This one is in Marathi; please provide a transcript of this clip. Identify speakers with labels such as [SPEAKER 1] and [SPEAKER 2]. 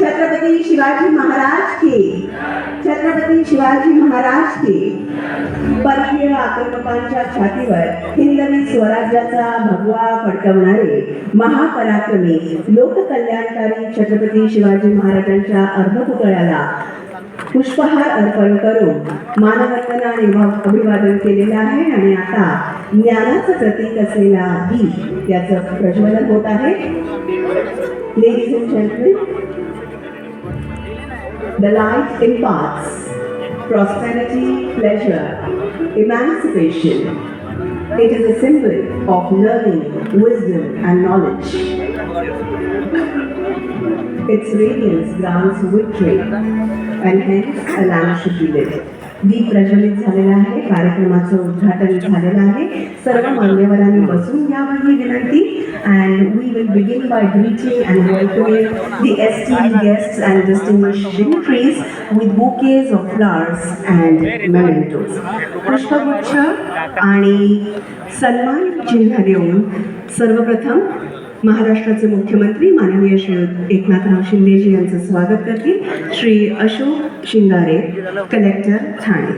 [SPEAKER 1] छत्रपती. शिवाजी महाराज की. छत्रपती शिवाजी महाराज की. परकीय आक्रमकांच्या छातीवर हिंदवी स्वराज्याचा भगवा फडकवणारे महापराक्रमी लोककल्याणकारी छत्रपती शिवाजी महाराजांच्या अर्धपुतळ्याला पुष्पहार अर्पण करून मानवंदना आणि अभिवादन केलेलं आहे आणि आता ज्ञानाचं प्रतीक असलेला दीप त्याचं प्रज्वलन होत आहे. Ladies and gentlemen, the light imparts prosperity, pleasure, emancipation. It is a symbol of learning, wisdom, and knowledge. Its radiance grants victory, and hence a lamp should be lit. दीप प्रज्वलित झालेला आहे. कार्यक्रमाचं उद्घाटन झालेलं आहे. सर्व मान्यवरांनी बसून घ्यावं ही विनंती. And we will begin by greeting and welcoming the esteemed guest and distinguished dignitaries with bouquets of flowers and mementos पुष्पगुच्छ आणि सन्मान चिन्ह देऊन सर्वप्रथम महाराष्ट्राचे मुख्यमंत्री माननीय श्री एकनाथराव शिंदेजी यांचं स्वागत करते श्री अशोक शिंगारे कलेक्टर ठाणे.